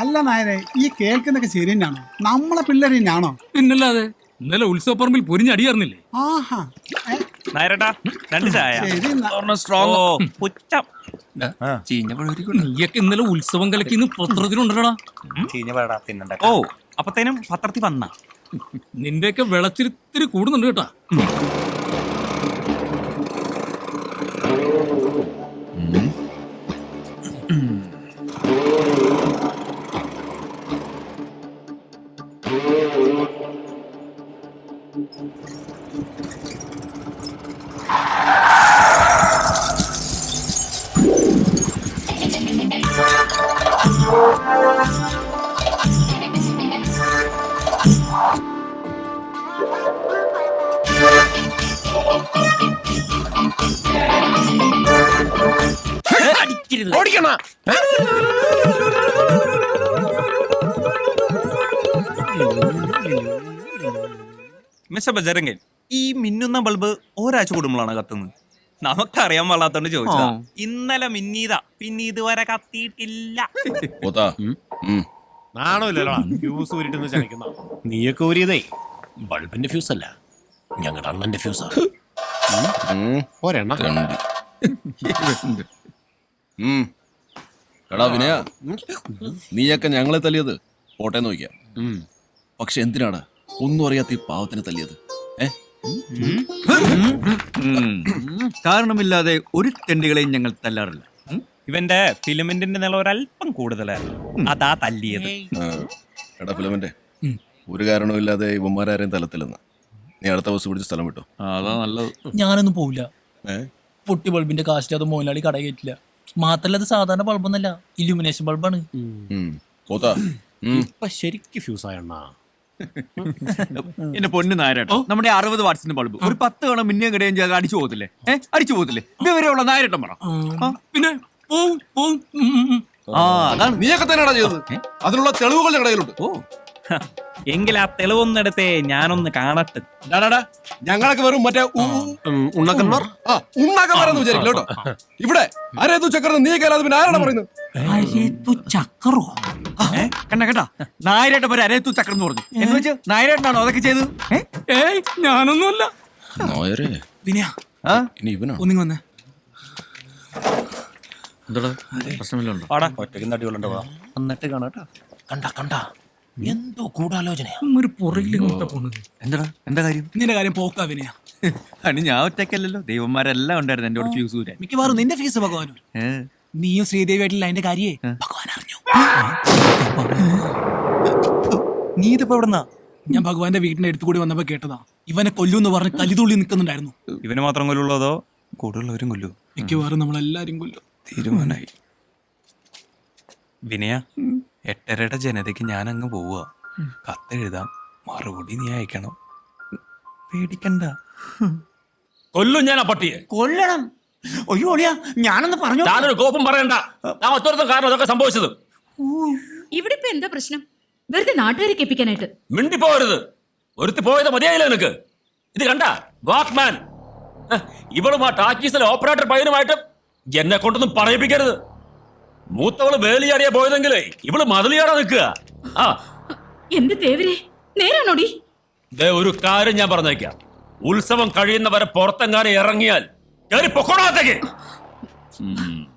അല്ല നായരെ ഈ കേൾക്കുന്നൊക്കെ ശരി തന്നെയാണോ നമ്മളെ പിള്ളേർ തന്നെയാണോ പിന്നല്ലാതെ. ഇന്നലെ ഉത്സവപ്പറമ്പിൽ പൊരിഞ്ഞടിയായിരുന്നില്ലേ? ആഹാ. നായരട്ടാ രണ്ട് ചായ. സ്ട്രോങ് നീയൊക്കെ ഇന്നലെ ഉത്സവം കലക്കിന്ന് പത്രത്തിലുണ്ടടാ ഓ അപ്പത്തേനും പത്രത്തിൽ വന്ന. നിന്റെയൊക്കെ വിളച്ചിരിത്തിരി കൂടുന്നുണ്ട് കേട്ടാ. ഓടിക്കണ? മിസ്റ്റർ ബജരംഗൻ ഈ മിന്നുന്ന ബൾബ് ഒരാഴ്ച കൂടുമ്പോഴാണ് കത്തുന്നത്. നമുക്കറിയാൻ പാടാത്തോണ്ട് ചോദിച്ചു ഇന്നലെ മിന്നീതാ. പിന്നെ ഇതുവരെ കത്തിയിട്ടില്ല. പോത്താ. നാണോ ഇല്ലല്ലോ ഫ്യൂസ് ഊരിട്ടെന്ന് ചണിക്കുന്ന നീയൊക്കെ ഊരിയതേ. ബൾബിന്റെ ഫ്യൂസ് അല്ല. ഞങ്ങളുടെ അണ്ണന്റെ ഫ്യൂസാ ഒരെണ്ണ. എടാ വിനയ നീയൊക്കെ ഞങ്ങളെ തല്ലിയത് പോട്ടെ നോക്കിയാ പക്ഷെ എന്തിനാണ്? ഒന്നും അറിയാത്ത ഈ പാവത്തിന് തല്ലിയത്. കാരണമില്ലാതെ ഒരു തെണ്ടികളെയും ഞങ്ങൾ തല്ലാറില്ല. ഇവന്റെ ഫിലിമിന്റെ നില ഒരല്പം കൂടുതലായിരുന്നു. അതാ തല്ലിയത്. എടാ ഫിലിമിന്റെ ഒരു കാരണവുമില്ലാതെ ഇവന്മാരാരെയും തലത്തില്ലെന്ന് നീ അടുത്ത ബസ് പിടിച്ച് സ്ഥലം വിട്ടു. അതാ നല്ലത്. ഞാനൊന്നും പോവില്ല. പൊട്ടി ബൾബിന്റെ കാസ്റ്റ് അത് മോലാളി കട കയറ്റില്ല. മാത്രല്ല അത് സാധാരണ ബൾബൊന്നല്ല ഇലുമിനേഷൻ ബൾബാണ്. പോത്താ. ഇപ്പൊ ശരിക്ക് ഫ്യൂസ് ആയണ്ണാ എന്റെ പൊന്നു നായരട്ടോ. നമ്മുടെ അറുപത് വാട്സിന്റെ ബൾബ്. ഒരു പത്ത് തവണ മിന്നിയും കിടയും ചെയ്ത് അടിച്ചു പോകത്തില്ലേ? ഏഹ് അടിച്ചു പോകത്തില്ലേ? ഇതുവരെയുള്ള നായരട്ടം പറ. പിന്നെ? പോവും പോവും. ആ അതാണ്. നീയൊക്കെ തന്നെയാണ് ചെയ്തത്? അതിനുള്ള തെളിവുകൾ ഞങ്ങളുടെ കയ്യിലുണ്ട് ഓ. എങ്കിൽ ആ തെളിവൊന്നെടുത്തേ ഞാനൊന്ന് കാണട്ടെ. ഡാ, ഡാ, ഡാ. ഞങ്ങളൊക്കെ വെറും മറ്റേ ഉണ്ണക്കന്മാർ? ആ ഉണ്ണാക്കന്മാരെന്ന് വിചാരിക്കില്ല കേട്ടോ. ഇവിടെ അരേതു ചക്രം നീ കേരളത്തിൽ പിന്നെ ആരാണ് പറയുന്നത്? ചക്കറോ ഏ? കണ്ട കേട്ടാ നായരേട്ടൻ വരെ അരയത്തു ചക്രം എന്ന് പറഞ്ഞു. എന്ന് വെച്ച് നായരേട്ടനാണോ അതൊക്കെ ചെയ്തത്? ഏയ് ഞാനൊന്നുമല്ല. ഒന്നിങ്ങി വന്നേ. എന്താടാ? പ്രശ്നമില്ലുണ്ടോ ഒറ്റയ്ക്ക് നടികളുണ്ടോ എന്നിട്ട് കാണാട്ടാ കണ്ട കണ്ട. എന്തോ ഗൂഢാലോചനയാ. ഒരു പുറകിൽ പോണത്. എന്താടാ എന്താ കാര്യം? നിന്റെ കാര്യം പോക്കാ വിനയ അണി ഞാൻ ഒറ്റക്കല്ലല്ലോ ദൈവന്മാരെല്ലാം ഉണ്ടായിരുന്നു എന്റെ ഫ്യൂസ് ഊരാൻ മിക്കവാറും നിന്റെ ഫീസ് ഭഗവാനൂർ? നീയും ശ്രീദേവി ആയിട്ടില്ല അതിന്റെ കാര്യേ ഭഗവാൻ അറിഞ്ഞു. നീ ഇതിപ്പോ എവിടെന്നാ? ഞാൻ ഭഗവാന്റെ വീടിന്റെ അടുത്ത് കൂടി വന്നപ്പോ കേട്ടതാ. ഇവനെ കൊല്ലു എന്ന് പറഞ്ഞ് കലിതുള്ളി നിൽക്കുന്നുണ്ടായിരുന്നു. ഇവന് മാത്രം കൊല്ലുള്ളതോ കൂടുതലുള്ളവരും കൊല്ലു? മിക്കവാറും നമ്മളെല്ലാരും കൊല്ലും. തീരുമാനായി വിനയ? എട്ടരയുടെ ജനതയ്ക്ക് ഞാൻ അങ്ങ് പോവുക കത്തെഴുതാം. മറുപടി നീ അയക്കണം. പേടിക്കണ്ട. കൊല്ലും ഞാൻ ആ പട്ടിയെ. കൊല്ലണം. അയ്യോ ഒളിയാ ഞാനൊന്ന് പറഞ്ഞു? ഞാനൊരു കോപ്പം പറയണ്ട. ഞാൻ ഒറ്റൊരുത്തം കാരണം അതൊക്കെ സംഭവിച്ചത്. ഇവിടെ ഇപ്പൊ എന്താ പ്രശ്നം? വെറുതെ നാട്ടുകാരെ കേൾപ്പിക്കാനായിട്ട്. മിണ്ടിപ്പോരുത്. ഒരുത്തി പോയത് മതിയായില്ല നിനക്ക്? ഇത് കണ്ട വാക്മാൻ ഇവളും ആ ടാക്കീസിലെ ഓപ്പറേറ്റർ പയ്യനുമായിട്ട് എന്നെ കൊണ്ടൊന്നും പറയിപ്പിക്കരുത്. മൂത്തവൾ വേലിയാടിയാ പോയതെങ്കിലേ ഇവൾ മതിലിയാടാ നിൽക്കുക. ആ. എന്റെ ദേവരെ? നേരാണോടി? ദേ ഒരു കാര്യം ഞാൻ പറഞ്ഞേക്കാം. ഉത്സവം കഴിയുന്നവരെ പുറത്തെങ്ങാനും ഇറങ്ങിയാൽ കയറി പൊക്കോണത്തേക്ക്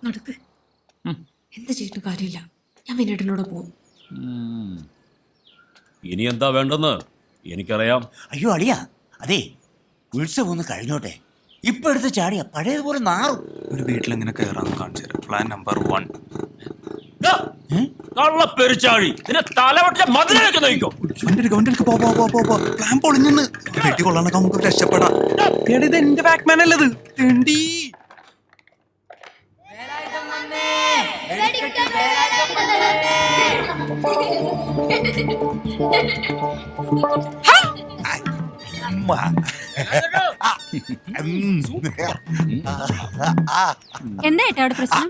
നടക്ക്. എന്ത് ചെയ്തിട്ട് കാര്യമില്ല. ഞാൻ വിനീടിനോട് പോകും. ഇനി എന്താ വേണ്ടെന്ന് എനിക്കറിയാം. അയ്യോ അളിയ. അതെ ഉത്സവം ഒന്ന് കഴിഞ്ഞോട്ടെ. ഇപ്പൊ എടുത്ത് ചാടിയ പഴയതുപോലെ നാറും. ഒരു വീട്ടിൽ എങ്ങനെ കയറാന്ന് കാണിച്ചു തരാം. പ്ലാൻ നമ്പർ വൺ ദാ, കള്ള പെരിച്ചാഴി നിന്നെ തലവട്ടിയ മതിലേക്ക് നയിക്കോ പ്ലാൻ പൊളിഞ്ഞെന്ന്. വെട്ടി കൊള്ളാനൊക്കെ നമുക്ക് രക്ഷപ്പെടാം. ഇത് എന്റെ ബാക്ക്മാൻ അല്ലത് തെണ്ടി. എന്താ ഏട്ടാ അവിടെ പ്രശ്നം?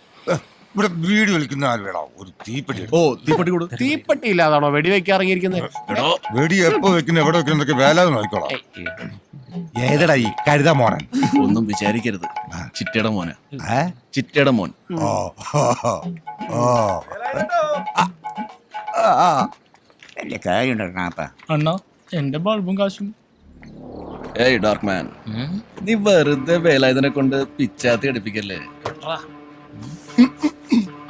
ഇവിടെ വീട് കളിക്കുന്ന ആരുടാ ഒരു തീപ്പെട്ടി ഓ തീപ്പെട്ടി കൊടു തീപ്പെട്ടി. ഇല്ലാതാണോ വെടിവെക്കാൻ ഇറങ്ങിയിരിക്കുന്നത് വെടി എപ്പോ വെക്കുന്ന എവിടെ വെക്കുന്നതൊക്കെ വേല നോക്കിക്കോളാം. ഏതടാ ഈ കരുതാ മോനൻ ഒന്നും വിചാരിക്കരുത്. ചിറ്റയുടെ മോനെ. ഏ? ചിറ്റയുടെ മോൻ. ഓ ഓ, ഓ. ആ, ആ, ആ. വലിയ കാര്യമുണ്ടോ അണ്ണാ എന്റെ ബൾബും കാശും. ഏയ് ഡാർക്ക് മാൻ. നീ വെറുതെ വേലായുധനെ കൊണ്ട് പിച്ചാത്തി അടുപ്പിക്കല്ലേ?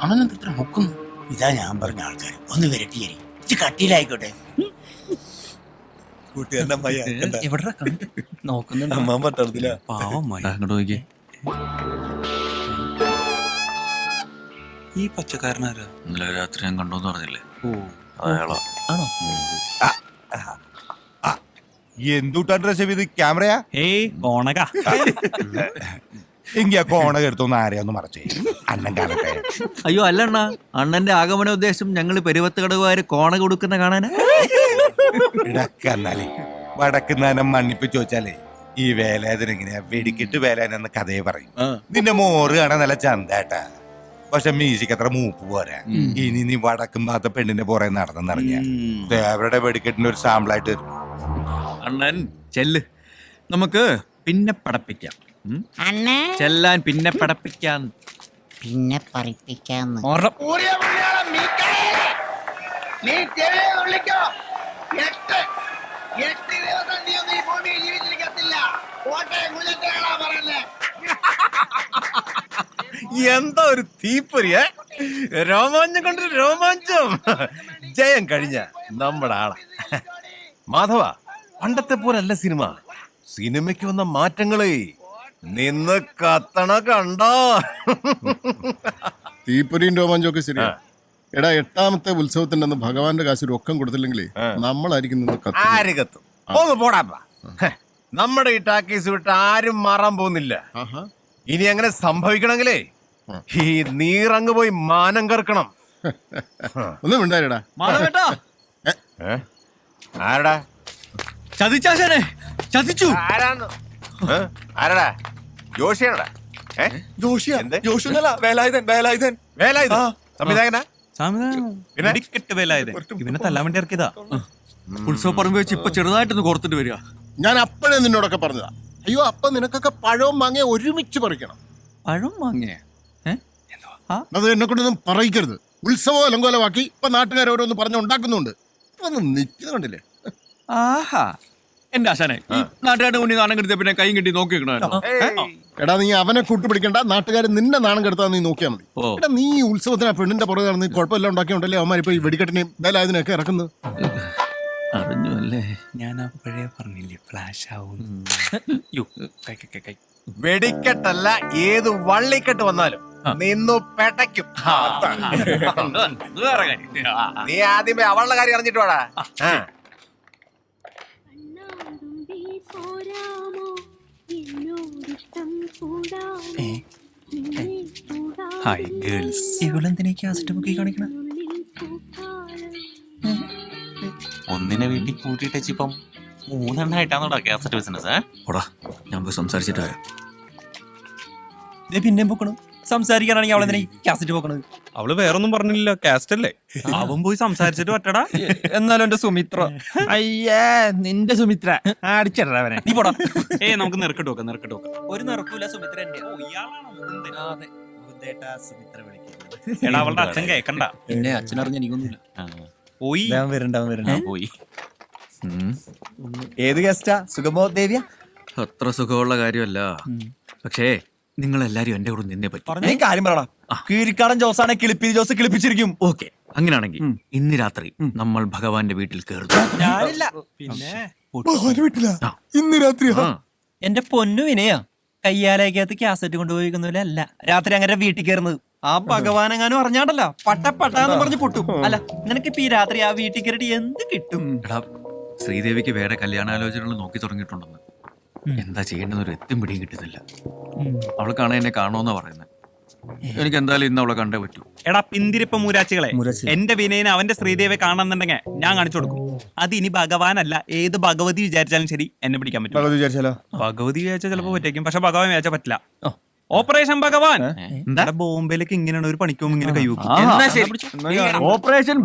അണ്ണനെന്താ ഇത്ര മുക്കുന്നു ഇതാ ഞാൻ പറഞ്ഞ ആൾക്കാർ ഒന്ന് വരട്ടിയേരി. ഇച്ചി കട്ടിയിലായിക്കോട്ടെ. എവിടെ നോക്കുന്നുണ്ട്. അങ്ങോട്ട് നോക്കി ഈ പച്ചക്കാരനാരാ? ഇന്നലെ രാത്രി ഞാൻ കണ്ടോന്ന് പറഞ്ഞില്ലേ? അയാളാ ആണോ? എന്തുട്ടാ ഡ്രസ് ചെയ്ത് ക്യാമറയാ? ഏയ് കോണക. എങ്കി ആ കോണക എടുത്തൊന്ന് ആരെയൊന്ന് മറച്ചേ. അണ്ണൻ കാണട്ടെ. അയ്യോ അല്ല അണ്ണാ. അണ്ണന്റെ ആഗമന ഉദ്ദേശം ഞങ്ങൾ പെരുവത്ത് കടകുകാര് കോണ കൊടുക്കുന്ന കാണാൻ ഇടക്കന്നാലേ വടക്കുന്നാനം മണ്ണിപ്പിച്ച് ചോദിച്ചാലേ ഈ വേലായതൻ എങ്ങനെയാ വെടിക്കിട്ട് എന്ന കഥയെ പറയും. നിന്റെ മോറ് കാണാൻ നല്ല ചന്തേട്ടാ പക്ഷെ മീശയ്ക്ക് അത്ര മൂപ്പ് പോരാ. ഇനി നീ വടക്കും ഭാഗത്തെ പെണ്ണിന്റെ പുറകെ നടന്നെന്നറിഞ്ഞ. ദേവരുടെ വെടിക്കെട്ടിന്റെ ഒരു സാമ്പിളായിട്ട് വരും. അണ്ണൻ ചെല്ല്. നമുക്ക് പിന്നെ പടപ്പിക്കാം. ചെല്ലാൻ പിന്നെ പടപ്പിക്കാൻ പിന്നെ പറിപ്പിക്കാന്ന് എന്താ ഒരു തീപ്പൊരിയെ? രോമാഞ്ചം കൊണ്ട് രോമാഞ്ചം. ജയം കഴിഞ്ഞ നമ്മുടെ ആളാ. മാധവ പണ്ടത്തെ പോലല്ല സിനിമ. സിനിമയ്ക്ക് വന്ന മാറ്റങ്ങളെ നിന്ന് കത്തണ കണ്ടോ? തീപ്പൊരിയും രോമാഞ്ചൊക്കെ ശരിയാ. എടാ എട്ടാമത്തെ ഉത്സവത്തിന്റെ അന്ന് ഭഗവാന്റെ കാശ് രൊക്കം കൊടുത്തില്ലെങ്കിൽ നമ്മളായിരിക്കും നിന്ന്. ആര് കത്തും? ഒന്ന് പോടാപ്പാ നമ്മുടെ ഈ ടാക്കീസ് വിട്ട് ആരും മാറാൻ പോകുന്നില്ല. ഇനി അങ്ങനെ സംഭവിക്കണമെങ്കിലേ ഈ നീറങ്ങ് പോയി മാനം കറക്കണം. ഒന്നും ഉണ്ടായിടാ? ആരടാ? ചതിച്ചാശനെ. ചതിച്ചു. ആരാന്ന് ഏ? ആരടാ? ജോഷിയാണടാ? ഏ? എന്ത്? വേലായുധൻ വേലായുധൻ. വേലായുധ സംവിധായകനാ? പിന്നെ? വെടിക്കെട്ട് വേലായുധൻ. ഇവനെ തല്ലാൻ വേണ്ടി ഇറക്കിയതാ. ഉത്സവ പറമ്പ് വെച്ച് ഇപ്പൊ ചെറുതായിട്ടൊന്ന് കൊടുത്തിട്ട് വരിക. ഞാൻ അപ്പോഴേ നിന്നോടൊക്കെ പറഞ്ഞതാ. അയ്യോ അപ്പൊ നിനക്കൊക്കെ പഴവും മാങ്ങ ഒരുമിച്ച് പറിക്കണം. പഴം വാങ്ങിയ അത് എന്നെ കൊണ്ടൊന്നും പറയിക്കരുത്. ഉത്സവം അലങ്കോലമാക്കി ഇപ്പൊ നാട്ടുകാർ ഓരോന്ന് ഇപ്പൊ ഉണ്ടാക്കുന്നുണ്ട്. ഒന്ന് നിൽക്കുന്നത് കണ്ടില്ലേ ആഹാ. എന്റെ ആശാനെ ഈ നാട്ടുകാരുടെ മുന്നിൽ നാണം കെടുത്തിയ പിന്നെ കൈ കെട്ടി നോക്കി എടാ നീ അവനെ കൂട്ടുപിടിക്കണ്ട. നാട്ടുകാർ നിന്നെ നാണം കെടുത്താൽ നീ നോക്കിയാൽ മതി. എടാ നീ ഈ ഉത്സവത്തിന് ആ പെണ്ണിന്റെ പുറകെ നടന്ന് കുഴപ്പമില്ല ഉണ്ടാക്കിയുണ്ടല്ലേ ഇപ്പൊ ഈ വെടിക്കെട്ടിനെയും വേലായതിനെയൊക്കെ ഇറക്കുന്നത്? അറിഞ്ഞു അല്ലേ? ഞാൻ അപ്പോഴേ പറഞ്ഞില്ലേ ഫ്ലാഷ് ആവും. യോ കൈ കൈ, കൈ കൈ. വെടിക്കെട്ടല്ല ഏത് വള്ളിക്കെട്ട് വന്നാലും നിന്നു ആ. നീ ആദ്യമേ അവളുടെ കാര്യം അറിഞ്ഞിട്ട് വാടാ. Hi girls. ഇവളെന്തിനാ കാസറ്റ് ബുക്കി കാണിക്കണ. ഒന്നിനെ വീട്ടിൽ കൂട്ടിയിട്ട് ഇപ്പം മൂന്നെണ്ണായിട്ടാണോടാ കാസറ്റ് ബിസിനസ് ഓടാ ഞാൻ പോയി സംസാരിച്ചിട്ട് പിന്നെ പൊക്കണു. സംസാരിക്കാനാണെങ്കിൽ അവളെന്തിനാ കാസറ്റ് പോക്കണത് അവൾ വേറൊന്നും പറഞ്ഞില്ല കാസ്റ്റ് അല്ലേ? അവൻ പോയി സംസാരിച്ചിട്ട് പറ്റടാ. എന്നാലും എന്റെ സുമിത്ര. അയ്യേ നിന്റെ സുമിത്ര. അടിച്ചിടവനെ നീ പോടാ. ഏ നമുക്ക് നിറക്കിട്ട് നോക്കാം നിറക്കിട്ട് നോക്കാം ഒരു നിറക്കൂല സുമിത്ര എന്റെ. സുമിത്ര വിളിക്കുന്നത്. എടാ അവളുടെ അച്ഛൻ കേക്കണ്ട. പിന്നെ അച്ഛനറിഞ്ഞ എനിക്കൊന്നുമില്ല. പോയി. വരണ്ട വരണ്ട. പോയി. ഏത് ഗസ്റ്റാ സുഗമോ ദേവിയ? അത്ര സുഖമുള്ള കാര്യമല്ല. പക്ഷേ നിങ്ങൾ എല്ലാരും എന്റെ കൂടെ നിന്നേ പറ്റും. നീ കാര്യം പറയടാ കീരിക്കാടൻ ജോസാണ് കിളിപ്പി ജോസ് കിളിപ്പിച്ചിരിക്കും. ഓക്കെ. അങ്ങനെയാണെങ്കിൽ ഇന്ന് രാത്രി നമ്മൾ ഭഗവാന്റെ വീട്ടിൽ കയറുന്നു. ഞാനില്ല. പിന്നെ. ഇന്ന് രാത്രി. എന്റെ പൊന്നു വിനയാ കയ്യാലേക്കകത്ത് കാസറ്റ് കൊണ്ടുപോയിക്കുന്നില്ല അല്ല. രാത്രി അങ്ങനെ വീട്ടിൽ കയറുന്നത്. ആ ഭഗവാൻ എങ്ങാനും അറിഞ്ഞാണ്ടല്ല. പട്ട പട്ടാന്ന് പറഞ്ഞ് പൊട്ടും. അല്ല നിനക്കിപ്പോ ഈ രാത്രി ആ വീട്ടിൽ കയറിയിട്ട് എന്ത് കിട്ടും? ശ്രീദേവിക്ക് വേറെ കല്യാണാലോചനകൾ നോക്കി തുടങ്ങിയിട്ടുണ്ടെന്ന്. എന്താ ചെയ്യേണ്ടെന്ന് ഒരു എത്തും പിടിയും കിട്ടുന്നില്ല. അവൾ കാണാൻ എന്നെ കാണുമെന്നാ പറയുന്നത് എനിക്ക് എന്തായാലും ഇന്ന് അവളെ കണ്ടേ പറ്റൂ. എടാ പിന്തിരിപ്പ മൂരാച്ചികളെ. എന്റെ വിനയനെ അവന്റെ ശ്രീദേവിയെ കാണുന്നുണ്ടെങ്കിൽ ഞാൻ കാണിച്ചു കൊടുക്കും. അത് ഇനി ഭഗവാനല്ല ഏത് ഭഗവതി വിചാരിച്ചാലും ശരി എന്നെ പിടിക്കാൻ പറ്റും. ഭഗവതി വിചാരിച്ചാലോ? ഭഗവതി വിചാരിച്ചാൽ ചിലപ്പോ പറ്റേക്കും പക്ഷെ ഭഗവാൻ വിചാരിച്ചാൽ പറ്റില്ല. ഓപ്പറേഷൻ ഭഗവാൻ. എന്താ? ബോംബെയിലേക്ക് ഇങ്ങനെയാണ് ഒരു പണിക്കും ഇങ്ങനെ കൈവക്കും എന്നാ ശരി. ഓപ്പറേഷൻ